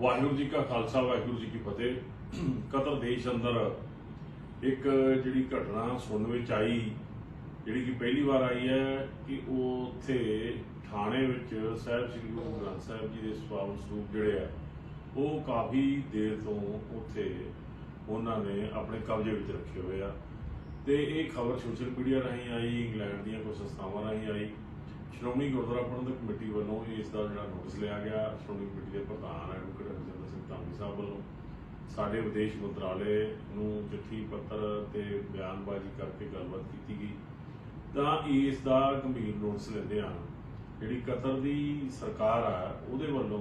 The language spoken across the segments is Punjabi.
ਵਾਹਿਗੁਰੂ ਜੀ ਕਾ ਖਾਲਸਾ, ਵਾਹਿਗੁਰੂ ਜੀ ਕੀ ਫਤਿਹ। ਕਤਰ ਦੇਸ਼ ਅੰਦਰ ਇੱਕ ਜਿਹੜੀ ਘਟਨਾ ਸੁਣਨ ਵਿੱਚ ਆਈ, ਜਿਹੜੀ ਕਿ ਪਹਿਲੀ ਵਾਰ ਆਈ ਹੈ ਕਿ ਉਹ ਉੱਥੇ ਥਾਣੇ ਵਿੱਚ ਸਾਹਿਬ ਸ੍ਰੀ ਗੁਰੂ ਗ੍ਰੰਥ ਸਾਹਿਬ ਜੀ ਦੇ ਸਵਾਲ ਸਰੂਪ ਜਿਹੜੇ ਆ, ਉਹ ਕਾਫੀ ਦੇਰ ਤੋਂ ਉੱਥੇ ਉਹਨਾਂ ਨੇ ਆਪਣੇ ਕਬਜ਼ੇ ਵਿੱਚ ਰੱਖੇ ਹੋਏ ਆ। ਤੇ ਇਹ ਖਬਰ ਸੋਸ਼ਲ ਮੀਡੀਆ ਰਾਹੀਂ ਆਈ, ਇੰਗਲੈਂਡ ਦੀਆਂ ਕੁਝ ਸੰਸਥਾਵਾਂ ਰਾਹੀਂ ਆਈ। ਸ਼੍ਰੋਮਣੀ ਗੁਰਦੁਆਰਾ ਪ੍ਰਬੰਧਕ ਕਮੇਟੀ ਵੱਲੋਂ ਇਸ ਦਾ ਜਿਹੜਾ ਨੋਟਿਸ ਲਿਆ ਗਿਆ। ਸ਼੍ਰੋਮਣੀ ਕਮੇਟੀ ਦੇ ਪ੍ਰਧਾਨ ਐਡਵੋਕੇਟ ਸਾਹਿਬ ਵੱਲੋਂ ਸਾਡੇ ਵਿਦੇਸ਼ ਮੰਤਰਾਲੇ ਨੂੰ ਚਿੱਠੀ ਪੱਤਰ ਤੇ ਬਿਆਨਬਾਜ਼ੀ ਕਰਕੇ ਗੱਲਬਾਤ ਕੀਤੀ ਗਈ। ਤਾਂ ਇਸ ਦਾ ਗੰਭੀਰ ਨੋਟਿਸ ਲੈਂਦੇ ਆ ਜਿਹੜੀ ਕਤਰ ਦੀ ਸਰਕਾਰ ਆ, ਉਹਦੇ ਵੱਲੋਂ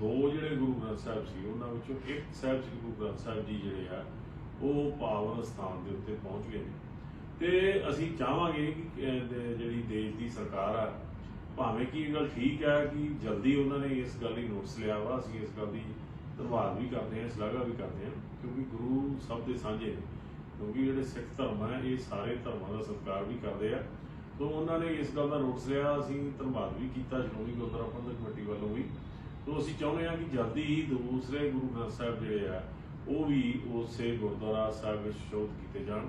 ਦੋ ਜਿਹੜੇ ਗੁਰੂ ਗ੍ਰੰਥ ਸਾਹਿਬ ਸੀ, ਉਹਨਾਂ ਵਿੱਚੋਂ ਇੱਕ ਸਾਹਿਬ ਸ੍ਰੀ ਗੁਰੂ ਗ੍ਰੰਥ ਸਾਹਿਬ ਜੀ ਜਿਹੜੇ ਆ, ਉਹ ਪਾਵਨ ਸਥਾਨ ਦੇ ਉੱਤੇ ਪਹੁੰਚ ਗਏ ਨੇ। ਤੇ ਅਸੀਂ ਚਾਹਾਂਗੇ ਕਿ ਜਿਹੜੀ ਦੇਸ਼ ਦੀ ਸਰਕਾਰ ਆ, ਭਾਵੇਂ ਕਿ ਇਹ ਗੱਲ ਠੀਕ ਹੈ ਕਿ ਜਲਦੀ ਉਹਨਾਂ ਨੇ ਇਸ ਗੱਲ ਦੀ ਨੋਟਿਸ ਲਿਆ ਵਾ, ਅਸੀਂ ਇਸ ਗੱਲ ਦੀ ਧੰਨਵਾਦ ਵੀ ਕਰਦੇ ਹਾਂ ਸ਼ਲਾਘਾ ਵੀ ਕਰਦੇ ਹਾਂ ਕਿਉਂਕਿ ਗੁਰੂ ਸਭ ਦੇ ਸਾਂਝੇ ਨੇ। ਕਿਉਂਕਿ ਜਿਹੜੇ ਸਿੱਖ ਧਰਮ ਹੈ ਇਹ ਸਾਰੇ ਧਰਮਾਂ ਦਾ ਸਤਿਕਾਰ ਵੀ ਕਰਦੇ ਆ। ਤੋਂ ਉਹਨਾਂ ਨੇ ਇਸ ਗੱਲ ਦਾ ਨੋਟਿਸ ਲਿਆ, ਅਸੀਂ ਧੰਨਵਾਦ ਵੀ ਕੀਤਾ, ਸ਼੍ਰੋਮਣੀ ਗੁਰਦੁਆਰਾ ਪ੍ਰਬੰਧਕ ਕਮੇਟੀ ਵੱਲੋਂ ਵੀ। ਤੋਂ ਅਸੀਂ ਚਾਹੁੰਦੇ ਹਾਂ ਕਿ ਜਲਦੀ ਹੀ ਦੂਸਰੇ ਗੁਰੂ ਗ੍ਰੰਥ ਸਾਹਿਬ ਜਿਹੜੇ ਆ, ਉਹ ਵੀ ਉਸੇ ਗੁਰਦੁਆਰਾ ਸਾਹਿਬ ਵਿੱਚ ਸ਼ੋਧ ਕੀਤੇ ਜਾਣ।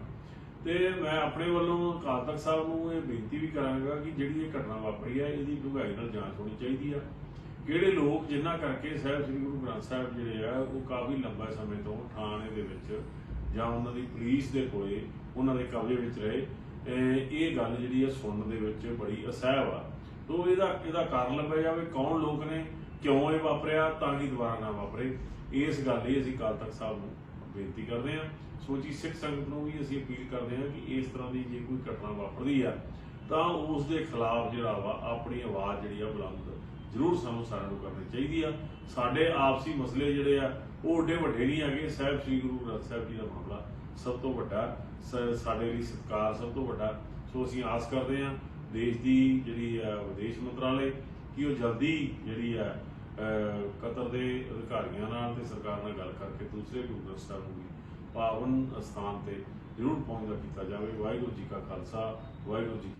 ਤੇ ਮੈਂ ਆਪਣੇ ਵੱਲੋਂ ਅਕਾਲ ਤਖਤ ਸਾਹਿਬ ਨੂੰ ਇਹ ਬੇਨਤੀ ਵੀ ਕਰਾਂਗਾ ਕਿ ਜਿਹੜੀ ਇਹ ਘਟਨਾ ਵਾਪਰੀ ਹੈ ਇਹਦੀ ਡੂੰਘਾਈ ਨਾਲ ਜਾਂਚ ਹੋਣੀ ਚਾਹੀਦੀ ਆ। ਕਿਹੜੇ ਲੋਕ ਜਿਨ੍ਹਾਂ ਕਰਕੇ ਸਾਹਿਬ ਸ੍ਰੀ ਗੁਰੂ ਗ੍ਰੰਥ ਸਾਹਿਬ ਜਿਹੜੇ ਆ, ਉਹ ਕਾਫੀ ਲੰਬਾ ਸਮੇਂ ਤੋਂ ਥਾਣੇ ਦੇ ਵਿੱਚ ਜਾਂ ਉਹਨਾਂ ਦੀ ਪੁਲਿਸ ਦੇ ਕੋਲੇ ਉਹਨਾਂ ਦੇ ਕਬਜ਼ੇ ਵਿੱਚ ਰਹੇ। ਇਹ ਗੱਲ ਜਿਹੜੀ ਹੈ ਸੁਣਨ ਦੇ ਵਿੱਚ ਬੜੀ ਅਸਹਿਬ ਆ। ਤੋਂ ਇਹਦਾ ਇਹਦਾ ਕਾਰਨ ਲੱਭਿਆ ਜਾਵੇ, ਕੌਣ ਲੋਕ ਨੇ, ਕਿਉਂ ਇਹ ਵਾਪਰਿਆ, ਤਾਂ ਕਿ ਦੁਬਾਰਾ ਨਾ ਵਾਪਰੇ। ਇਸ ਗੱਲ ਲਈ ਅਸੀਂ ਅਕਾਲ ਤਖਤ ਸਾਹਿਬ ਨੂੰ ਬੇਨਤੀ ਕਰਦੇ ਹਾਂ। ਸੋਚੀ ਸਿੱਖ ਸੰਗਤ ਨੂੰ ਵੀ ਅਸੀਂ ਅਪੀਲ ਕਰਦੇ ਹਾਂ ਕਿ ਇਸ ਤਰ੍ਹਾਂ ਦੀ ਜੇ ਕੋਈ ਘਟਨਾ ਵਾਪਰਦੀ ਆ, ਤਾਂ ਉਸ ਦੇ ਖਿਲਾਫ ਜਿਹੜਾ ਵਾ ਆਪਣੀ ਆਵਾਜ਼ ਜਿਹੜੀ ਆ ਬੁਲੰਦ ਜ਼ਰੂਰ ਸਾਨੂੰ ਸਾਰਿਆਂ ਨੂੰ ਕਰਨੀ ਚਾਹੀਦੀ ਆ। ਸਾਡੇ ਆਪਸੀ ਮਸਲੇ ਜਿਹੜੇ ਆ, ਉਹ ਓਡੇ ਵੱਡੇ ਨਹੀਂ ਹੈਗੇ। ਸਾਹਿਬ ਸ੍ਰੀ ਗੁਰੂ ਗ੍ਰੰਥ ਸਾਹਿਬ ਜੀ ਦਾ ਮਾਮਲਾ ਸਭ ਤੋਂ ਵੱਡਾ ਸਾਡੇ ਲਈ ਸਤਿਕਾਰ ਸਭ ਤੋਂ ਵੱਡਾ। ਸੋ ਅਸੀਂ ਆਸ ਕਰਦੇ ਹਾਂ ਦੇਸ਼ ਦੀ ਜਿਹੜੀ ਆ, ਵਿਦੇਸ਼ ਮੰਤਰਾਲੇ, ਕਿ ਉਹ ਜਲਦੀ ਜਿਹੜੀ ਆ ਕਤਰ ਦੇ ਅਧਿਕਾਰੀਆਂ ਨਾਲ ਤੇ ਸਰਕਾਰ ਨਾਲ ਗੱਲ ਕਰਕੇ ਦੂਸਰੇ ਗੁਰੂ ਗ੍ਰੰਥ ਸਾਹਿਬ ਨੂੰ ਵੀ ਪਾਵਨ ਸਥਾਨ ਤੇ ਜ਼ਰੂਰ ਪਹੁੰਚਦਾ ਕੀਤਾ ਜਾਵੇ। ਵਾਹਿਗੁਰੂ ਜੀ ਕਾ ਖਾਲਸਾ, ਵਾਹਿਗੁਰੂ ਜੀ